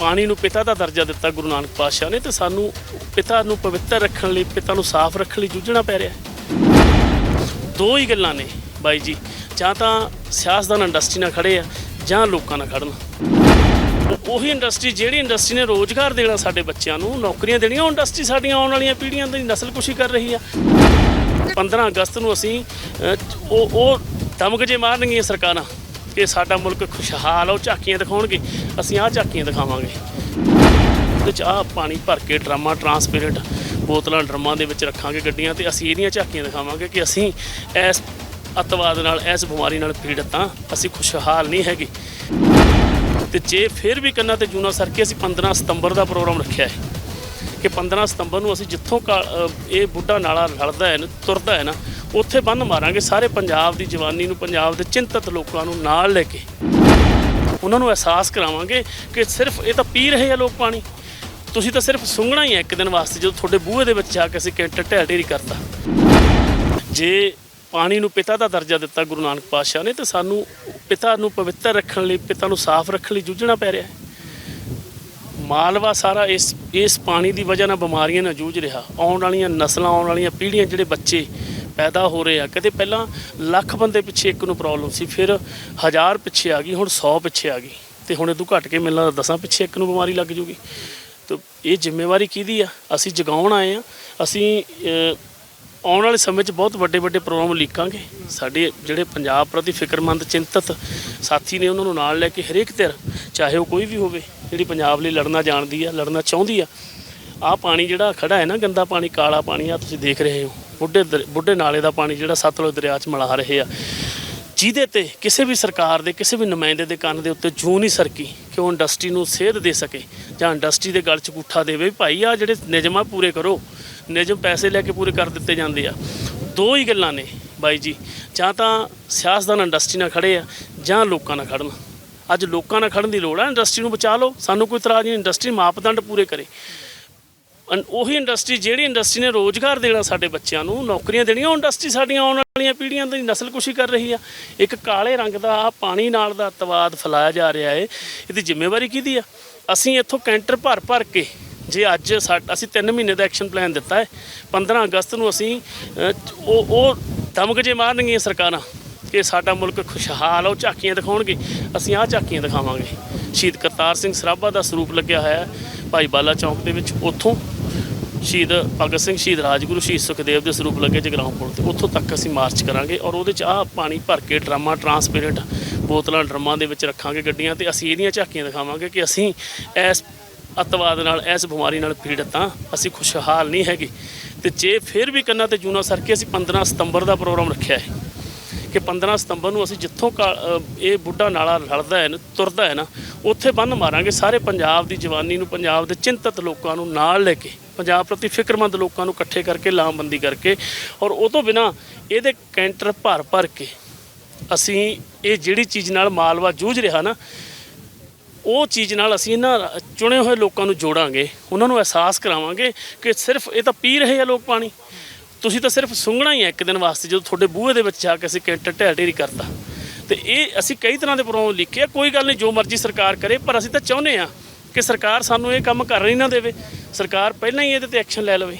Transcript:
ਪਾਣੀ ਨੂੰ ਪਿਤਾ ਦਾ ਦਰਜਾ ਦਿੱਤਾ ਗੁਰੂ ਨਾਨਕ ਪਾਤਸ਼ਾਹ ਨੇ ਤੇ ਸਾਨੂੰ ਪਿਤਾ ਨੂੰ ਪਵਿੱਤਰ ਰੱਖਣ ਲਈ ਪਿਤਾ ਨੂੰ ਸਾਫ਼ ਰੱਖਣ ਲਈ ਜੂਝਣਾ ਪੈ ਰਿਹਾ ਹੈ। ਦੋ ਹੀ ਗੱਲਾਂ ਨੇ ਬਾਈ ਜੀ। ਜਾਂ ਤਾਂ ਸਿਆਸਤਦਾਨ ਇੰਡਸਟਰੀ ਨਾਲ ਖੜੇ ਆ ਜਾਂ ਲੋਕਾਂ ਨਾਲ ਖੜਨ ਉਹੀ ਇੰਡਸਟਰੀ ਜਿਹੜੀ ਇੰਡਸਟਰੀ ਨੇ ਰੋਜ਼ਗਾਰ ਦੇਣਾ ਸਾਡੇ ਬੱਚਿਆਂ ਨੂੰ ਨੌਕਰੀਆਂ ਦੇਣੀਆਂ ਉਹ ਇੰਡਸਟਰੀ ਸਾਡੀਆਂ ਆਉਣ ਵਾਲੀਆਂ ਪੀੜ੍ਹੀਆਂ ਦੀ ਨਸਲਕੁਸ਼ੀ ਕਰ ਰਹੀ ਆ। 15 ਅਗਸਤ ਨੂੰ ਅਸੀਂ ਅਹ, ਉਹ ਉਹ ਦਮਗਜੇ ਮਾਰਨਗੀਆਂ ਸਰਕਾਰਾਂ। ਕਿ ਸਾਡਾ ਮੁਲਕ ਖੁਸ਼ਹਾਲ ਆ, ਉਹ ਝਾਕੀਆਂ ਦਿਖਾਉਣਗੇ। ਅਸੀਂ ਆਹ ਝਾਕੀਆਂ ਦਿਖਾਵਾਂਗੇ। 'ਚ ਆਹ ਪਾਣੀ ਭਰ ਕੇ ਡਰਾਮਾ, ਟਰਾਂਸਪੇਰੈਂਟ ਬੋਤਲਾਂ ਡਰਮਾਂ ਦੇ ਵਿੱਚ ਰੱਖਾਂਗੇ ਗੱਡੀਆਂ ਤੇ ਅਸੀਂ ਇਹਦੀਆਂ ਝਾਕੀਆਂ ਦਿਖਾਵਾਂਗੇ ਕਿ ਅਸੀਂ ਇਸ ਅਤਵਾਦ ਨਾਲ, ਇਸ ਬਿਮਾਰੀ ਨਾਲ ਪੀੜਤ ਹਾਂ। ਅਸੀਂ ਖੁਸ਼ਹਾਲ ਨਹੀਂ ਹੈਗੇ। ਤੇ ਜੇ ਫਿਰ ਵੀ ਕੰਨਾਂ ਤੇ ਜੂਨਾ ਸਰ ਕੇ ਅਸੀਂ 15 ਸਤੰਬਰ ਦਾ ਪ੍ਰੋਗਰਾਮ ਰੱਖਿਆ ਹੈ ਕਿ 15 ਸਤੰਬਰ ਨੂੰ ਅਸੀਂ ਜਿੱਥੋਂ ਕਾ- ਇਹ ਬੁੱਢਾ ਨਾਲਾ ਰਲਦਾ ਹੈ ਤੁਰਦਾ ਹੈ ਨਾ, ਉੱਥੇ ਬੰਨ ਮਾਰਾਂਗੇ, ਸਾਰੇ ਪੰਜਾਬ ਦੀ ਜਵਾਨੀ ਨੂੰ, ਪੰਜਾਬ ਦੇ ਚਿੰਤਤ ਲੋਕਾਂ ਨੂੰ ਨਾਲ ਲੈ ਕੇ। ਉਹਨਾਂ ਨੂੰ ਅਹਿਸਾਸ ਕਰਾਵਾਂਗੇ ਕਿ ਸਿਰਫ ਇਹ ਤਾਂ ਪੀ ਰਹੇ ਆ ਲੋਕ ਪਾਣੀ ਤੁਸੀਂ ਤਾਂ ਸਿਰਫ ਸੁੰਘਣਾ ਹੀ ਹੈ ਇੱਕ ਦਿਨ ਵਾਸਤੇ, ਜਦੋਂ ਤੁਹਾਡੇ ਬੂਹੇ ਦੇ ਵਿੱਚ ਜਾ ਕੇ ਅਸੀਂ ਕੈਂਟਰ ਢਹਿ ਢੇਰੀ ਕਰਤਾ। ਜੇ ਪਾਣੀ ਨੂੰ ਪਿਤਾ ਦਾ ਦਰਜਾ ਦਿੱਤਾ ਗੁਰੂ ਨਾਨਕ ਪਾਤਸ਼ਾਹ ਨੇ, ਤੇ ਸਾਨੂੰ ਪਿਤਾ ਨੂੰ ਪਵਿੱਤਰ ਰੱਖਣ ਲਈ, ਪਿਤਾ ਨੂੰ ਸਾਫ਼ ਰੱਖਣ ਲਈ ਜੂਝਣਾ ਪੈ ਰਿਹਾ ਹੈ। ਮਾਲਵਾ ਸਾਰਾ ਇਸ ਇਸ ਪਾਣੀ ਦੀ ਵਜ੍ਹਾ ਨਾਲ ਬਿਮਾਰੀਆਂ ਨਾਲ ਜੂਝ ਰਿਹਾ। ਆਉਣ ਵਾਲੀਆਂ ਨਸਲਾਂ, ਆਉਣ ਵਾਲੀਆਂ ਪੀੜ੍ਹੀਆਂ ਜਿਹੜੇ ਬੱਚੇ ਪੈਦਾ ਹੋ ਰਹੇ ਆ, ਕਦੇ ਪਹਿਲਾਂ ਲੱਖ ਬੰਦੇ ਪਿੱਛੇ ਇੱਕ ਨੂੰ ਪ੍ਰੋਬਲਮ ਸੀ, ਫਿਰ ਹਜ਼ਾਰ ਪਿੱਛੇ ਆ ਗਈ, ਹੁਣ 100 ਪਿੱਛੇ ਆ ਗਈ। ਤੇ ਹੁਣ ਇਹ ਤੋਂ ਘਟ ਕੇ ਮਿਲਣਾ ਦਸਾਂ ਪਿੱਛੇ ਇੱਕ ਨੂੰ ਬਿਮਾਰੀ ਲੱਗ ਜੂਗੀ। ਤੇ ਇਹ ਜ਼ਿੰਮੇਵਾਰੀ ਕਿਹਦੀ ਆ? ਅਸੀਂ ਜਗਾਉਣ ਆਏ ਆ। ਅਸੀਂ ਆਉਣ ਵਾਲੇ ਸਮੇਂ 'ਚ ਬਹੁਤ ਵੱਡੇ ਵੱਡੇ ਪ੍ਰੋਗਰਾਮ ਲਿਖਾਂਗੇ ਸਾਡੇ ਜਿਹੜੇ ਪੰਜਾਬ ਪ੍ਰਤੀ ਫਿਕਰਮੰਦ, ਚਿੰਤਤ ਸਾਥੀ ਨੇ ਉਹਨਾਂ ਨੂੰ ਨਾਲ ਲੈ ਕੇ ਹਰੇਕ ਧਿਰ ਚਾਹੇ ਉਹ ਕੋਈ ਵੀ ਹੋਵੇ, ਜਿਹੜੀ ਪੰਜਾਬ ਲਈ ਲੜਨਾ ਜਾਣਦੀ ਆ, ਲੜਨਾ ਚਾਹੁੰਦੀ ਆ, ਆਹ ਪਾਣੀ ਜਿਹੜਾ ਖੜਾ ਹੈ ਨਾ ਗੰਦਾ ਪਾਣੀ, ਕਾਲਾ ਪਾਣੀ ਆ ਤੁਸੀਂ ਦੇਖ ਰਹੇ ਹੋ। ਬੁੱਢੇ ਦਰ- ਬੁੱਢੇ ਨਾਲੇ ਦਾ ਪਾਣੀ ਜਿਹੜਾ ਸਤਲੁਜ ਦਰਿਆ 'ਚ ਮਿਲਾ ਰਹੇ ਆ। ਜਿਹਦੇ ਤੇ ਕਿਸੇ ਵੀ ਸਰਕਾਰ ਦੇ, ਕਿਸੇ ਵੀ ਨੁਮਾਇੰਦੇ ਦੇ ਕੰਨ ਦੇ ਉੱਤੇ ਜੂੰ ਨਹੀਂ ਸਰਕੀ ਕਿ ਉਹ ਇੰਡਸਟਰੀ ਨੂੰ ਸੇਧ ਦੇ ਸਕੇ ਜਾਂ ਇੰਡਸਟਰੀ ਦੇ ਗਲ 'ਚ ਗੁੱਠਾ ਦੇਵੇ, ਵੀ ਭਾਈ ਆ ਜਿਹੜੇ ਨਿਯਮ ਆ ਪੂਰੇ ਕਰੋ, ਨਿਯਮ ਪੈਸੇ ਲੈ ਕੇ ਪੂਰੇ ਕਰ ਦਿੱਤੇ ਜਾਂਦੇ ਆ। ਦੋ ਹੀ ਗੱਲਾਂ ਨੇ ਬਾਈ ਜੀ, ਜਾਂ ਤਾਂ ਸਿਆਸਤਦਾਨ ਇੰਡਸਟਰੀ ਨਾਲ ਖੜੇ ਆ ਜਾਂ ਲੋਕਾਂ ਨਾਲ ਖੜਨ ਅੱਜ ਲੋਕਾਂ ਨਾਲ ਖੜਨ ਦੀ ਲੋੜ ਆ ਇੰਡਸਟਰੀ ਨੂੰ ਬਚਾ ਲਓ, ਸਾਨੂੰ ਕੋਈ ਇਤਰਾਜ਼ ਨਹੀਂ ਇੰਡਸਟਰੀ ਮਾਪਦੰਡ ਪੂਰੇ ਕਰੇ। ਅਨ- ਉਹੀ ਇੰਡਸਟਰੀ ਜਿਹੜੀ ਇੰਡਸਟਰੀ ਨੇ ਰੋਜ਼ਗਾਰ ਦੇਣਾ ਸਾਡੇ ਬੱਚਿਆਂ ਨੂੰ, ਨੌਕਰੀਆਂ ਦੇਣੀਆਂ, ਉਹ ਇੰਡਸਟਰੀ ਸਾਡੀਆਂ ਆਉਣ ਵਾਲੀਆਂ ਪੀੜ੍ਹੀਆਂ ਦੀ ਨਸਲਕੁਸ਼ੀ ਕਰ ਰਹੀ ਆ। ਇੱਕ ਕਾਲੇ ਰੰਗ ਦਾ, ਪਾਣੀ ਨਾਲ ਦਾ ਅਤਵਾਦ ਫੈਲਾਇਆ ਜਾ ਰਿਹਾ ਹੈ ਇਹਦੀ ਜ਼ਿੰਮੇਵਾਰੀ ਕਿਹਦੀ ਆ? ਅਸੀਂ ਇੱਥੋਂ ਕੈਂਟਰ ਭਰ ਭਰ ਕੇ, ਜੇ ਅੱਜ ਸਾ- ਅਸੀਂ 3 ਮਹੀਨੇ ਦਾ ਐਕਸ਼ਨ ਪਲਾਨ ਦਿੱਤਾ ਹੈ 15 ਅਗਸਤ ਨੂੰ ਅਸੀਂ ਉਹ ਉਹ ਉਹ ਦਮਗਜੇ ਮਾਰਨਗੀਆਂ ਸਰਕਾਰਾਂ। ਕਿ ਸਾਡਾ ਮੁਲਕ ਖੁਸ਼ਹਾਲ ਆ, ਉਹ ਝਾਕੀਆਂ ਦਿਖਾਉਣਗੇ। ਅਸੀਂ ਆਹ ਝਾਕੀਆਂ ਦਿਖਾਵਾਂਗੇ। ਸ਼ਹੀਦ ਕਰਤਾਰ ਸਿੰਘ ਸਰਾਭਾ ਦਾ ਸਰੂਪ ਲੱਗਿਆ ਹੋਇਆ ਹੈ, ਭਾਈ ਬਾਲਾ ਚੌਂਕ ਦੇ ਵਿੱਚ। ਉੱਥੋਂ ਸ਼ਹੀਦ ਭਗਤ ਸਿੰਘ, ਸ਼ਹੀਦ ਰਾਜਗੁਰੂ, ਸ਼ਹੀਦ ਸੁਖਦੇਵ ਦੇ ਸਰੂਪ ਲੱਗੇ ਜਗਰਾਉਂ ਪੁਲ ਤੇ। ਉੱਥੋਂ ਤੱਕ ਅਸੀਂ ਮਾਰਚ ਕਰਾਂਗੇ ਔਰ ਉਹਦੇ ਚ ਆਹ ਪਾਣੀ ਭਰ ਕੇ ਡਰਾਮਾ, ਟਰਾਂਸਪੇਰੈਂਟ ਬੋਤਲਾਂ ਡਰਮਾਂ ਦੇ ਵਿੱਚ ਰੱਖਾਂਗੇ ਗੱਡੀਆਂ ਤੇ। ਅਸੀਂ ਇਹਦੀਆਂ ਝਾਕੀਆਂ ਦਿਖਾਵਾਂਗੇ ਕਿ ਅਸੀਂ ਇਸ ਅਤਵਾਦ ਨਾਲ, ਇਸ ਬਿਮਾਰੀ ਨਾਲ ਪੀੜਤ ਹਾਂ। ਅਸੀਂ ਖੁਸ਼ਹਾਲ ਨਹੀਂ ਹੈਗੇ। ਤੇ ਜੇ ਫਿਰ ਵੀ ਕੰਨਾਂ ਤੇ ਜੂਨਾ ਸਰ ਕੇ ਅਸੀਂ 15 ਸਤੰਬਰ ਦਾ ਪ੍ਰੋਗਰਾਮ ਰੱਖਿਆ ਹੈ। ਕਿ 15 ਸਤੰਬਰ ਨੂੰ ਅਸੀਂ ਜਿੱਥੋਂ ਕਾ- ਇਹ ਬੁੱਢਾ ਨਾਲਾ ਰਲਦਾ ਹੈ ਤੁਰਦਾ ਹੈ ਨਾ, ਉੱਥੇ ਬੰਨ ਮਾਰਾਂਗੇ, ਸਾਰੇ ਪੰਜਾਬ ਦੀ ਜਵਾਨੀ ਨੂੰ, ਪੰਜਾਬ ਦੇ ਚਿੰਤਤ ਲੋਕਾਂ ਨੂੰ ਨਾਲ ਲੈ ਕੇ, ਪੰਜਾਬ ਪ੍ਰਤੀ ਫਿਕਰਮੰਦ ਲੋਕਾਂ ਨੂੰ ਇਕੱਠੇ ਕਰਕੇ, ਲਾਮਬੰਦੀ ਕਰਕੇ ਔਰ ਉਹ ਤੋਂ ਬਿਨਾ ਇਹਦੇ ਕੈਂਟਰ ਭਰ ਭਰ ਕੇ ਅਸੀਂ ਇਹ ਜਿਹੜੀ ਚੀਜ਼ ਨਾਲ ਮਾਲਵਾ ਜੂਝ ਰਿਹਾ ਨਾ, ਉਹ ਚੀਜ਼ ਨਾਲ ਅਸੀਂ ਇਹਨਾਂ ਚੁਣੇ ਹੋਏ ਲੋਕਾਂ ਨੂੰ ਜੋੜਾਂਗੇ, ਉਹਨਾਂ ਨੂੰ ਅਹਿਸਾਸ ਕਰਾਵਾਂਗੇ ਕਿ ਸਿਰਫ ਇਹ ਤਾਂ ਪੀ ਰਹੇ ਆ ਲੋਕ ਪਾਣੀ। ਤੁਸੀਂ ਤਾਂ ਸਿਰਫ ਸੁੰਘਣਾ ਹੀ ਹੈ ਇੱਕ ਦਿਨ ਵਾਸਤੇ, ਜਦੋਂ ਤੁਹਾਡੇ ਬੂਹੇ ਦੇ ਵਿੱਚ ਜਾ ਕੇ ਅਸੀਂ ਕੈਂਟਰ ਢਹਿ ਢੇਰੀ ਕਰਤਾ। ਤੇ ਇਹ ਅਸੀਂ ਕਈ ਤਰ੍ਹਾਂ ਦੇ ਪ੍ਰੋਗਰਾਮ ਲਿਖੇ ਆ, ਕੋਈ ਗੱਲ ਨਹੀਂ, ਜੋ ਮਰਜ਼ੀ ਸਰਕਾਰ ਕਰੇ, ਪਰ ਅਸੀਂ ਤਾਂ ਚਾਹੁੰਦੇ ਆ ਕਿ ਸਰਕਾਰ ਸਾਨੂੰ ਇਹ ਕੰਮ ਕਰਨ ਹੀ ਨਾ ਦੇਵੇ। ਸਰਕਾਰ ਪਹਿਲਾਂ ਹੀ ਇਹਦੇ ਤੇ ਐਕਸ਼ਨ ਲੈ ਲਵੇ।